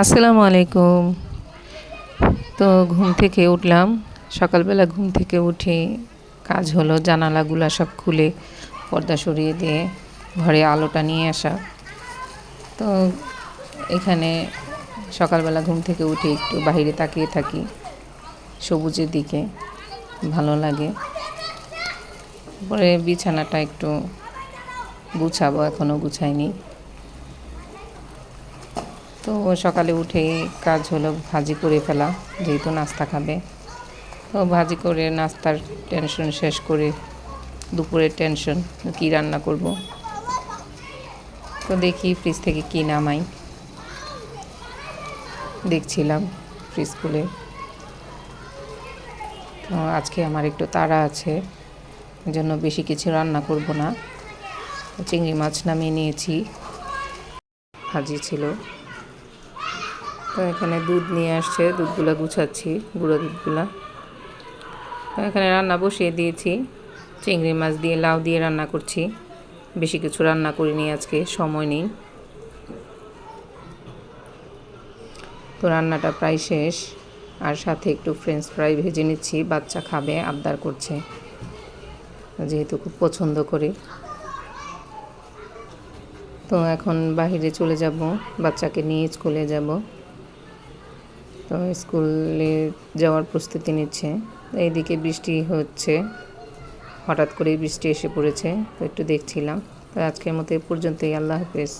আসসালামু আলাইকুম। তো ঘুম থেকে উঠলাম। সকালবেলা ঘুম থেকে উঠে কাজ হলো, জানালাগুলো সব খুলে পর্দা সরিয়ে দিয়ে ঘরে আলোটা নিয়ে আসা। তো এখানে সকালবেলা ঘুম থেকে উঠে একটু বাইরে তাকিয়ে থাকি, সবুজের দিকে, ভালো লাগে। পরে বিছানাটা একটু গুছাবো এখনও গুছাইনি। তো সকালে উঠে কাজ হলো ভাজি করে ফেলা, যেহেতু নাস্তা খাবে। তো ভাজি করে নাস্তার টেনশন শেষ করে দুপুরের টেনশন কী রান্না করব? তো দেখি ফ্রিজ থেকে কী নামাই। দেখছিলাম ফ্রিজ খুলে। তো আজকে আমার একটু তাড়া আছে জন্য বেশি কিছু রান্না করব না। চিংড়ি মাছ নামিয়ে নিয়েছি। ভাজি ছিল। তো এখানে দুধ নিয়ে আসছে, দুধগুলো গুছাচ্ছি, গুঁড়ো দুধগুলা। তো এখানে রান্না বসিয়ে দিয়েছি। চিংড়ি মাছ দিয়ে, লাউ দিয়ে রান্না করছি। বেশি কিছু রান্না করিনি আজকে, সময় নেই। তো রান্নাটা প্রায় শেষ। আর সাথে একটু ফ্রেঞ্চ ফ্রাই ভেজে নিচ্ছি, বাচ্চা খাবে, আবদার করছে। যেহেতু খুব পছন্দ করে। তো এখন বাহিরে চলে যাব, বাচ্চাকে নিয়ে স্কুলে যাব। তো স্কুলে যাওয়ার প্রস্তুতি নিচ্ছে। এইদিকে বৃষ্টি হচ্ছে। হঠাৎ করেই বৃষ্টি এসে পড়েছে। তো একটু দেখছিলাম। তো আজকের মতো এ পর্যন্তই। আল্লাহ হাফেজ।